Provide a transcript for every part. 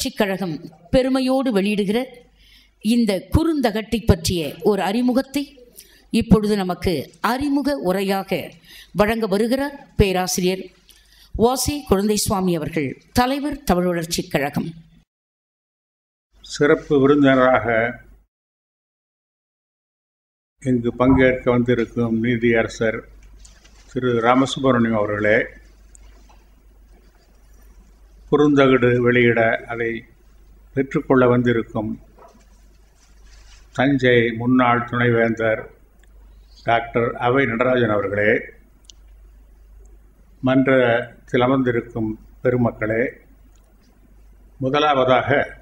தமிழ் கழகம் பெருமையோடு வெளியிடுகிற இந்த குறுந்தகட்டை பற்றிய ஒரு அறிமுகத்தை இப்பொழுது நமக்கு அறிமுக உரையாக வழங்க வருகிறார் பேராசிரியர் வாசி குழந்தை சுவாமி அவர்கள் தலைவர் தமிழ் வளர்ச்சிக் கழகம். சிறப்பு விருந்தினராக இங்கு பங்கேற்க வந்திருக்கும் நீதியரசர் திரு. ராமசுப்ரமணியம் அவர்களே குறுந்தகடு வெளியிட அதை பெற்றுக்கொள்ள வந்திருக்கும் தஞ்சை முன்னாள் துணைவேந்தர் டாக்டர் அவை நடராஜன் அவர்களே மன்றத்தில் அமர்ந்திருக்கும் பெருமக்களே முதலாவதாக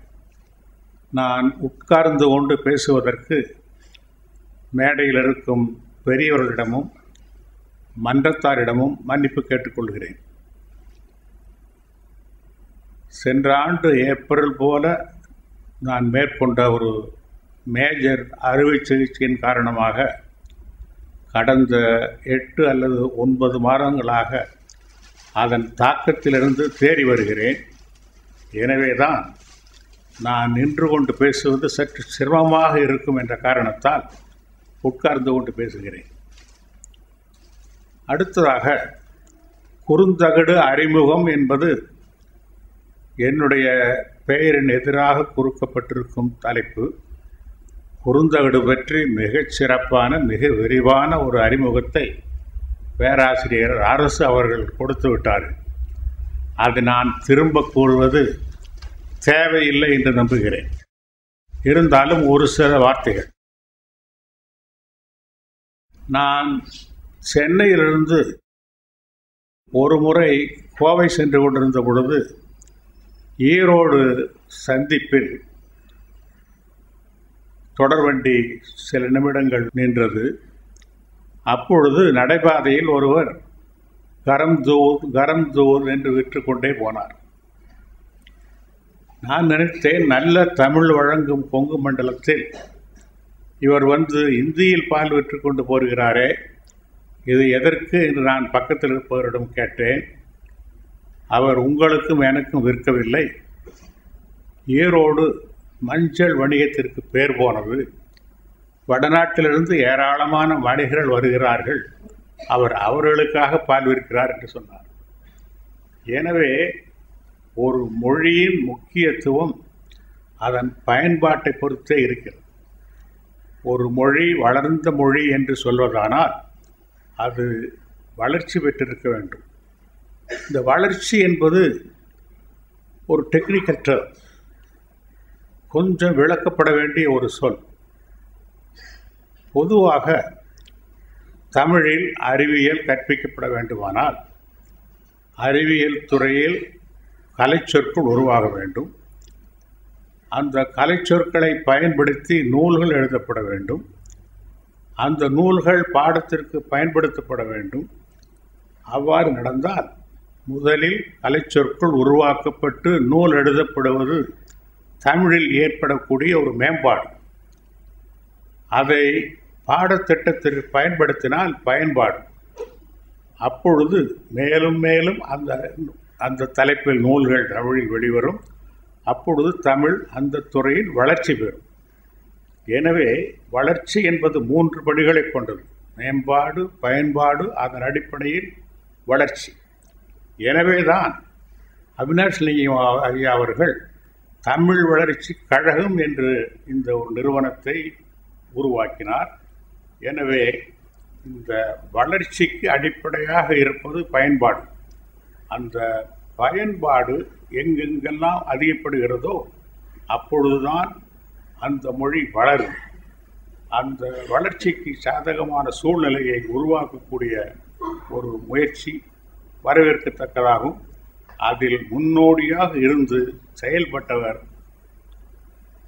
நான் உட்கார்ந்து கொண்டு பேசுவதற்கு மேடையில் இருக்கும் பெரியவர்களிடமும் மன்றத்தாரிடமும் மன்னிப்பு கேட்டுக்கொள்கிறேன். சென்ற ஆண்டு ஏப்ரல் போல நான் மேற்கொண்ட ஒரு மேஜர் அறுவை சிகிச்சையின் காரணமாக கடந்த எட்டு அல்லது ஒன்பது மாதங்களாக அதன் தாக்கத்திலிருந்து தேறி வருகிறேன். எனவே தான் நான் நின்று கொண்டு பேசுவது சற்று சிரமமாக இருக்கும் என்ற காரணத்தால் உட்கார்ந்து கொண்டு பேசுகிறேன். அடுத்ததாக குறுந்தகடு அறிமுகம் என்பது என்னுடைய பெயரின் எதிராக குறுக்கப்பட்டிருக்கும் தலைப்பு குறுந்தகடு பற்றி மிகச் சிறப்பான மிக விரிவான ஒரு அறிமுகத்தை பேராசிரியர் அரசு அவர்கள் கொடுத்து விட்டார்கள். அது நான் திரும்ப கூறுவது தேவையில்லை என்று நம்புகிறேன். இருந்தாலும் ஒரு சில வார்த்தைகள். நான் சென்னையிலிருந்து ஒரு முறை கோவை சென்று கொண்டிருந்த பொழுது ஈரோடு சந்திப்பில் தொடர்வண்டி சில நிமிடங்கள் நின்றது. அப்பொழுது நடைபாதையில் ஒருவர் கரம் தூர் கரம் தூர் என்று விற்றுக்கொண்டே போனார். நான் நினைத்தேன் நல்ல தமிழ் வழங்கும் கொங்கு மண்டலத்தில் இவர் வந்து இந்தியில் பால் விற்று கொண்டு போகிறாரே இது எதற்கு என்று நான் பக்கத்தில் இருப்பவரிடம் கேட்டேன். அவர் உங்களுக்கும் எனக்கும் விற்கவில்லை. ஈரோடு மஞ்சள் வணிகத்திற்கு பேர் போனது. வடநாட்டிலிருந்து ஏராளமான வணிகர்கள் வருகிறார்கள். அவர் அவர்களுக்காக பால் விற்கிறார் என்று சொன்னார். எனவே ஒரு மொழியின் முக்கியத்துவம் அதன் பயன்பாட்டை பொறுத்தே இருக்கிறது. ஒரு மொழி வளர்ந்த மொழி என்று சொல்வதானால் அது வளர்ச்சி பெற்றிருக்க வேண்டும். இந்த வளர்ச்சி என்பது ஒரு டெக்னிக்கல் டேர்ம் கொஞ்சம் விளக்கப்பட வேண்டிய ஒரு சொல். பொதுவாக தமிழில் அறிவியல் கற்பிக்கப்பட வேண்டுமானால் அறிவியல் துறையில் கலைச்சொற்கள் உருவாக வேண்டும். அந்த கலைச்சொற்களை பயன்படுத்தி நூல்கள் எழுதப்பட வேண்டும். அந்த நூல்கள் பாடத்திற்கு பயன்படுத்தப்பட வேண்டும். அவ்வாறு நடந்தால் முதலில் கலைச்சொற்கள் உருவாக்கப்பட்டு நூல் எழுதப்படுவது தமிழில் ஏற்படக்கூடிய ஒரு மேம்பாடு. அதை பாடத்திட்டத்திற்கு பயன்படுத்தினால் பயன்பாடு. அப்பொழுது மேலும் மேலும் அந்த அந்த தலைப்பில் நூல்கள் தமிழில் வெளிவரும். அப்பொழுது தமிழ் அந்த துறையில் வளர்ச்சி பெறும். எனவே வளர்ச்சி என்பது மூன்று படிகளை கொண்டது. மேம்பாடு பயன்பாடு அதன் அடிப்படையில் வளர்ச்சி. எனவேதான் அவினாஷ் லிங்கம் ஐயா அவர்கள் தமிழ் வளர்ச்சி கழகம் என்று இந்த ஒரு நிறுவனத்தை உருவாக்கினார். எனவே இந்த வளர்ச்சிக்கு அடிப்படையாக இருப்பது பயன்பாடு. அந்த பயன்பாடு எங்கெங்கெல்லாம் அதிகப்படுகிறதோ அப்பொழுதுதான் அந்த மொழி வளரும். அந்த வளர்ச்சிக்கு சாதகமான சூழ்நிலையை உருவாக்கக்கூடிய ஒரு முயற்சி வரவேற்கத்தக்கதாகும். அதில் முன்னோடியாக இருந்து செயல்பட்டவர்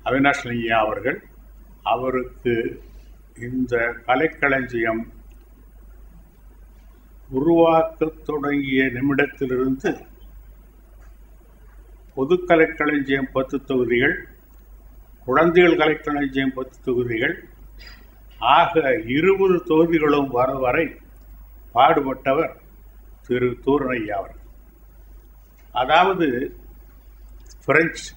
அவினாஷ்லிங்கா அவர்கள். அவருக்கு இந்த கலைக்களஞ்சியம் உருவாக்கத் தொடங்கிய நிமிடத்திலிருந்து பொது கலைக்களஞ்சியம் பத்து தொகுதிகள் குழந்தைகள் கலைக்களஞ்சியம் பத்து தொகுதிகள். ஆக இருபது தொகுதிகளும் வர வரை பாடுபட்டவர் திரு தூரணையா அவர்கள். அதாவது பிரெஞ்சு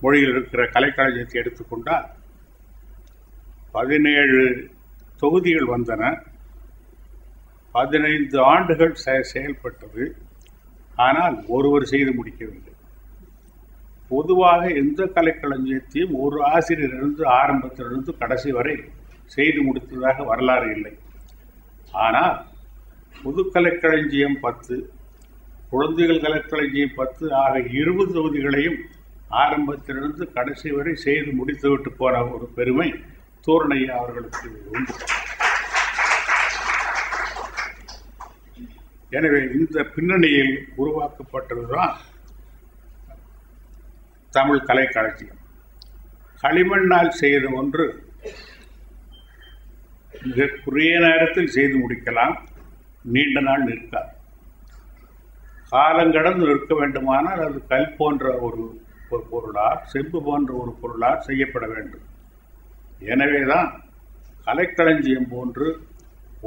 மொழியில் இருக்கிற கலைக்களஞ்சியத்தை எடுத்துக்கொண்டால் பதினேழு தொகுதிகள் வந்தன. பதினைந்து ஆண்டுகள் செ- செயல்பட்டது. ஆனால் ஒருவர் செய்து முடிக்கவில்லை. பொதுவாக எந்த கலைக்களஞ்சியத்தையும் ஒரு ஆசிரியரிலிருந்து ஆரம்பத்திலிருந்து கடைசி வரை செய்து முடித்ததாக வரலாறு இல்லை. ஆனால் பொது கலைக்களஞ்சியம் பத்து குழந்தைகள் கலைக்களஞ்சியம் பத்து ஆக இருபது தொகுதிகளையும் ஆரம்பத்திலிருந்து கடைசி வரை செய்து முடித்துவிட்டு போன ஒரு பெருமை தூரணையா அவர்களுக்கு உண்டு. எனவே இந்த பின்னணியில் உருவாக்கப்பட்டதுதான் தமிழ் கலைக்களஞ்சியம் களிமண்ணால் செய்த ஒன்று மிக குறுகிய நேரத்தில் செய்து முடிக்கலாம். நீண்ட நாள் நிற்காது காலங்கடந்து நிற்க வேண்டுமானால் அது கல் போன்ற ஒரு ஒரு பொருளால் செம்பு போன்ற ஒரு பொருளால் செய்யப்பட வேண்டும். எனவே தான் கலைக்களஞ்சியம் போன்று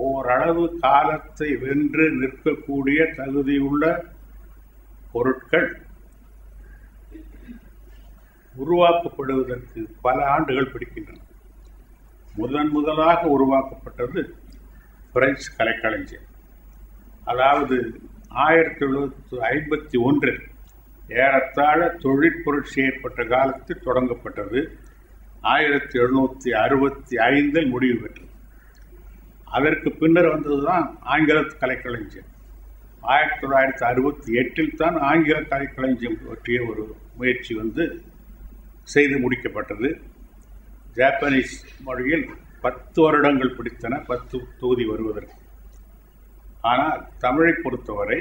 ஓரளவு காலத்தை வென்று நிற்கக்கூடிய தகுதியுள்ள பொருட்கள் உருவாக்கப்படுவதற்கு பல ஆண்டுகள் பிடிக்கின்றன. முதன் முதலாக உருவாக்கப்பட்டது பிரெஞ்சு கலைக்களஞ்சியம். அதாவது ஆயிரத்தி தொள்ளாயிரத்தி ஐம்பத்தி ஒன்றில் ஏறத்தாழ தொழிற்புரட்சி ஏற்பட்ட காலத்தில் தொடங்கப்பட்டது. ஆயிரத்தி எழுநூற்றி அறுபத்தி ஐந்தில் முடிவு பெற்றது. அதற்கு பின்னர் வந்தது தான் ஆங்கில கலைக்களஞ்சியம் ஆயிரத்தி தொள்ளாயிரத்தி அறுபத்தி எட்டில் தான் ஆங்கில கலைக்களஞ்சியம் பற்றிய ஒரு முயற்சி வந்து செய்து முடிக்கப்பட்டது. ஜாப்பனீஸ் மொழியில் பத்து வருடங்கள் பிடித்தன பத்து தொகுதி வருவதற்கு. ஆனால் தமிழை பொறுத்தவரை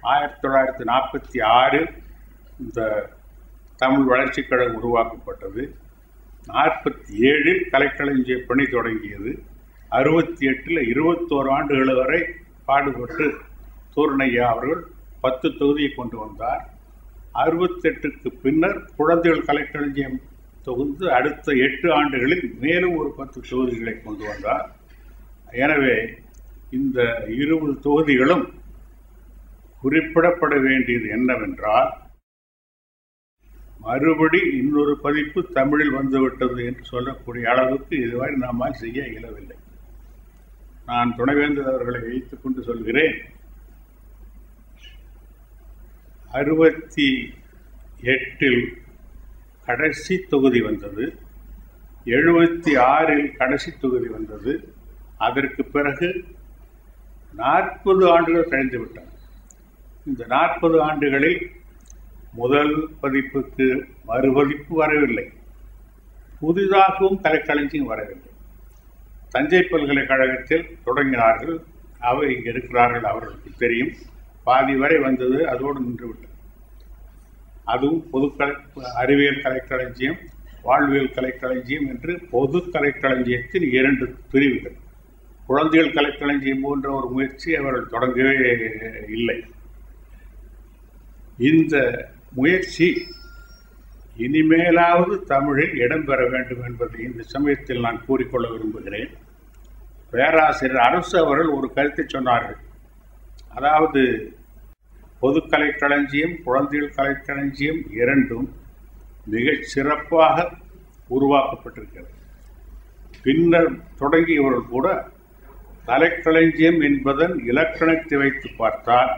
ஆயிரத்தி தொள்ளாயிரத்தி நாற்பத்தி ஆறில் இந்த தமிழ் வளர்ச்சிக் கழகம் உருவாக்கப்பட்டது. நாற்பத்தி ஏழில் கலைக்களஞ்சிய பணி தொடங்கியது. அறுபத்தி எட்டில் இருபத்தோரு ஆண்டுகள் வரை பாடுபட்டு தூர்ணையா அவர்கள் பத்து தொகுதியை கொண்டு வந்தார். அறுபத்தெட்டுக்கு பின்னர் குழந்தைகள் கலைக்களஞ்சியம் தொகுந்து அடுத்த எட்டு ஆண்டுகளில் மேலும் ஒரு பத்து தொகுதிகளை கொண்டு வந்தார். எனவே இந்த இருபது தொகுதிகளும் குறிப்பிடப்பட வேண்டியது என்னவென்றால் மறுபடி இன்னொரு பதிப்பு தமிழில் வந்துவிட்டது என்று சொல்லக்கூடிய அளவுக்கு இதுவரை நம்மால் செய்ய இயலவில்லை. நான் துணைவேந்தர் அவர்களை வைத்துக் கொண்டு சொல்கிறேன். அறுபத்தி எட்டில் கடைசி தொகுதி வந்தது எழுபத்தி ஆறில் கடைசி தொகுதி வந்தது அதற்கு பிறகு நாற்பது ஆண்டுகள் கழிந்து விட்டன இந்த நாற்பது ஆண்டுகளில் முதல் பதிப்புக்கு மறுபதிப்பு வரவில்லை. புதிதாகவும் கலைக்களஞ்சியம் வரவில்லை. தஞ்சை பல்கலைக்கழகத்தில் தொடங்கினார்கள். அவர் இங்கே இருக்கிறார்கள் அவர்களுக்கு தெரியும். பாதி வரை வந்தது அதோடு நின்றுவிட்டது. அதுவும் பொதுக்கலை அறிவியல் கலைக்களஞ்சியம் வாழ்வியல் கலைக்களஞ்சியம் என்று பொது கலைக்களஞ்சியத்தின் இரண்டு பிரிவுகள். குழந்தைகள் கலைக்களஞ்சியம் போன்ற ஒரு முயற்சி அவர்கள் தொடங்கவே இல்லை. இந்த முயற்சி இனிமேலாவது தமிழில் இடம்பெற வேண்டும் என்பதை இந்த சமயத்தில் நான் கூறிக்கொள்ள விரும்புகிறேன். பேராசிரியர் அரசு அவர்கள் ஒரு கருத்தை சொன்னார்கள். அதாவது பொது கலைக்களஞ்சியம் குழந்தைகள் கலைக்களஞ்சியம் இரண்டும் மிகச் சிறப்பாக உருவாக்கப்பட்டிருக்கிறது. பின்னர் தொடங்கியவர்கள் கூட கலைக்களஞ்சியம் என்பதன் இலக்கணத்தை வைத்து பார்த்தால்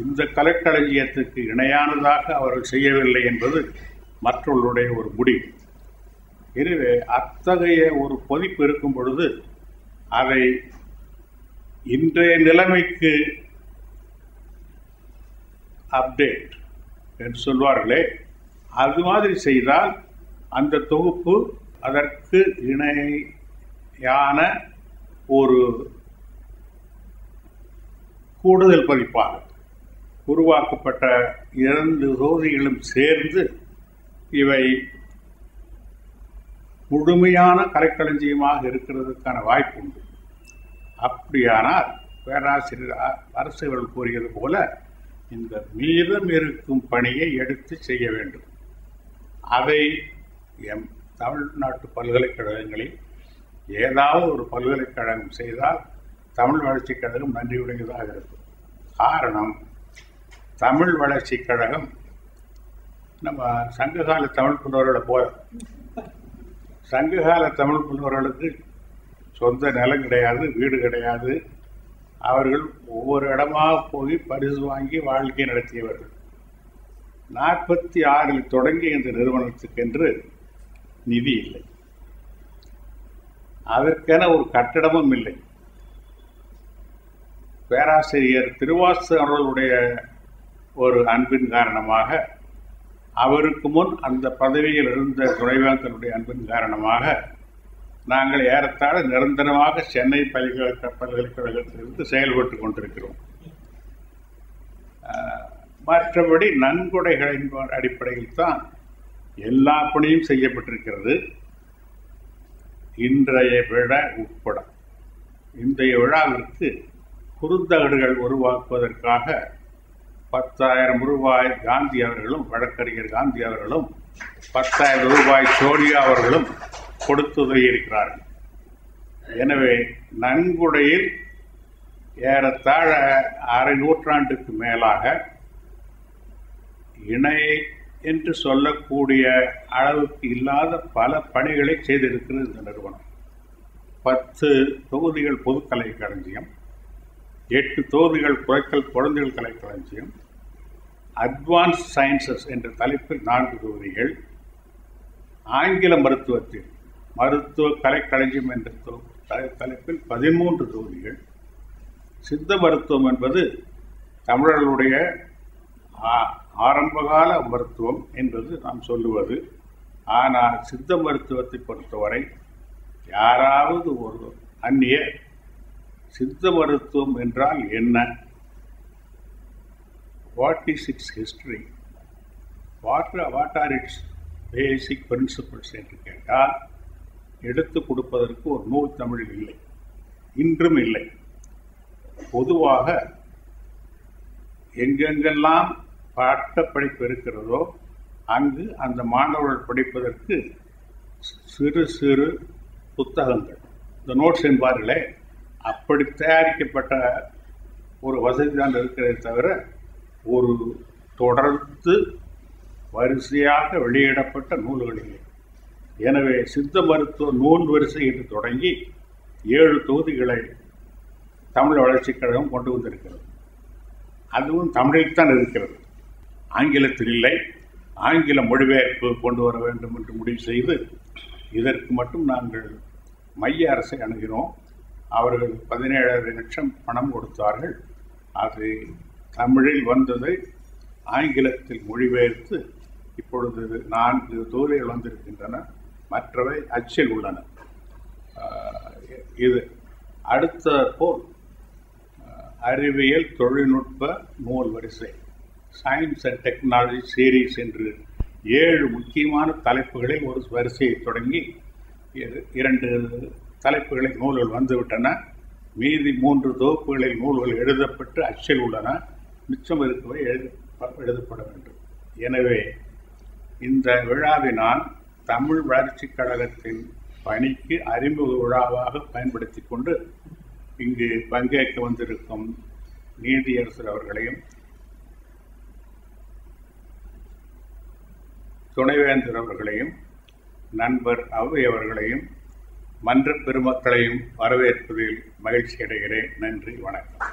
இந்த கலைக்களஞ்சியத்துக்கு இணையானதாக அவர்கள் செய்யவில்லை என்பது மற்றவர்களுடைய ஒரு முடிவு. எனவே அத்தகைய ஒரு பதிப்பு இருக்கும் பொழுது அதை இன்றைய நிலைமைக்கு அப்டேட் என்று சொல்வார்களே அது மாதிரி செய்தால் அந்த தொகுப்பு அதற்கு இணையான ஒரு கூடுதல் பதிப்பாக உருவாக்கப்பட்ட இரண்டு தொகுதிகளும் சேர்ந்து இவை முழுமையான கலைக்களஞ்சியமாக இருக்கிறதுக்கான வாய்ப்பு உண்டு அப்படியானால் பேராசிரியர் அரசுகள் கூறியது போல இந்த மீதம் இருக்கும் பணியை எடுத்து செய்ய வேண்டும். அதை எம் தமிழ்நாட்டு பல்கலைக்கழகங்களில் ஏதாவது ஒரு பல்கலைக்கழகம் செய்தால் தமிழ் வளர்ச்சிக் கழகம் நன்றியுடையதாக இருக்கும். காரணம் தமிழ் வளர்ச்சிக் கழகம் நம்ம சங்ககால தமிழ் புலவர்களை போல சங்ககால தமிழ் புலவர்களுக்கு சொந்த நிலம் கிடையாது வீடு கிடையாது. அவர்கள் ஒவ்வொரு இடமாக போய் பரிசு வாங்கி வாழ்க்கை நடத்தியவர்கள். நாற்பத்தி ஆறில் தொடங்கிய இந்த நிறுவனத்துக்கென்று நிதி இல்லை. அதற்கென ஒரு கட்டடமும் இல்லை. பேராசிரியர் திருவாசு அவர்களுடைய ஒரு அன்பின் காரணமாக அவருக்கு முன் அந்த பதவியில் இருந்த துணைவேந்தனுடைய அன்பின் காரணமாக நாங்கள் ஏறத்தாழ நிரந்தரமாக சென்னை பல்கலைக்கழக பல்கலைக்கழகத்திலிருந்து செயல்பட்டு கொண்டிருக்கிறோம். மற்றபடி நன்கொடைகளின் அடிப்படையில் தான் எல்லா பணியும் செய்யப்பட்டிருக்கிறது. இன்றைய விழா உட்பட இன்றைய விழாவிற்கு குறுந்தகடுகள் உருவாக்குவதற்காக பத்தாயிரம் ரூபாய் காந்தி அவர்களும் வழக்கறிஞர் காந்தி அவர்களும் பத்தாயிரம் ரூபாய் சோனியா அவர்களும் கொடுத்துதவியிருக்கிறார்கள் எனவே நன்கொடையில் ஏறத்தாழ அரை நூற்றாண்டுக்கு மேலாக இணை என்று சொல்லக்கூடிய அளவுக்கு இல்லாத பல பணிகளை செய்திருக்கிறது இந்த நிறுவனம். பத்து தொகுதிகள் பொதுக்கலை களஞ்சியம் எட்டு தொகுதிகள் குறைக்கல் குழந்தைகள் கலைக்களஞ்சியம் அட்வான்ஸ் சயின்சஸ் என்ற தலைப்பில் நான்கு தொகுதிகள் ஆங்கில மருத்துவத்தில் மருத்துவ கலைக்களஞ்சியம் என்ற தலைப்பில் பதிமூன்று தொகுதிகள் சித்த மருத்துவம் என்பது தமிழர்களுடைய ஆ- ஆரம்பகால மருத்துவம் என்பது நாம் சொல்லுவது. ஆனால் சித்த மருத்துவத்தை பொறுத்தவரை யாராவது ஒரு அந்நிய சித்த மருத்துவம் என்றால் என்ன? What is its history what what are its basic principles என்று கேட்டால் எடுத்து கொடுப்பதற்கு ஒரு நூல் தமிழில் இல்லை. இன்றும் இல்லை. பொதுவாக எங்கெங்கெல்லாம் பட்டப்படிப்பு இருக்கிறதோ அங்கு அந்த மாணவர்கள் படிப்பதற்கு சிறு சிறு புத்தகங்கள். இந்த நோட்ஸ் என்பார்களே அப்படி தயாரிக்கப்பட்ட ஒரு வசதி தான் இருக்கிறதே தவிர ஒரு தொடர்ந்து வரிசையாக வெளியிடப்பட்ட நூல்கள் இல்லை. எனவே சித்த மருத்துவ நூல் வரிசை என்று தொடங்கி ஏழு தொகுதிகளை தமிழ் வளர்ச்சிக் கழகம் கொண்டு வந்திருக்கிறது. அதுவும் தமிழில் தான் இருக்கிறது. ஆங்கிலத்தில் இல்லை. ஆங்கில மொழிபெயர்ப்பு கொண்டு வர வேண்டும் என்று முடிவு செய்து இதற்கு மட்டும் நாங்கள் மைய அரசை அணுகினோம் அவர்கள் பதினேழரை லட்சம் பணம் கொடுத்தார்கள். அது தமிழில் வந்ததை ஆங்கிலத்தில் மொழிபெயர்த்து இப்பொழுது நான்கு தூரில் வந்திருக்கின்றன. மற்றவை அச்சில் உள்ளன. இது அடுத்த போல் அறிவியல் தொழில்நுட்ப நூல் வரிசை. சயின்ஸ் அண்ட் டெக்னாலஜி சீரீஸ் என்று ஏழு முக்கியமான தலைப்புகளில் ஒரு வரிசையை தொடங்கி இரண்டு தலைப்புகளில் நூல்கள் வந்துவிட்டன. மீதி மூன்று தொகுப்புகளில் நூல்கள் எழுதப்பட்டு அச்சில் உள்ளன. மிச்சம் இருக்கவை எழுத எழுதப்பட வேண்டும். எனவே இந்த விழாவினால் தமிழ் வளர்ச்சிக் கழகத்தின் பணிக்கு அறிமுக விழாவாக பயன்படுத்தி கொண்டு இங்கு பங்கேற்க வந்திருக்கும் நீதியரசர் அவர்களையும் துணைவேந்தர் அவர்களையும் நண்பர் அவை அவர்களையும் மன்ற பெருமக்களையும் வரவேற்பதில் மகிழ்ச்சி அடைகிறேன். நன்றி வணக்கம்.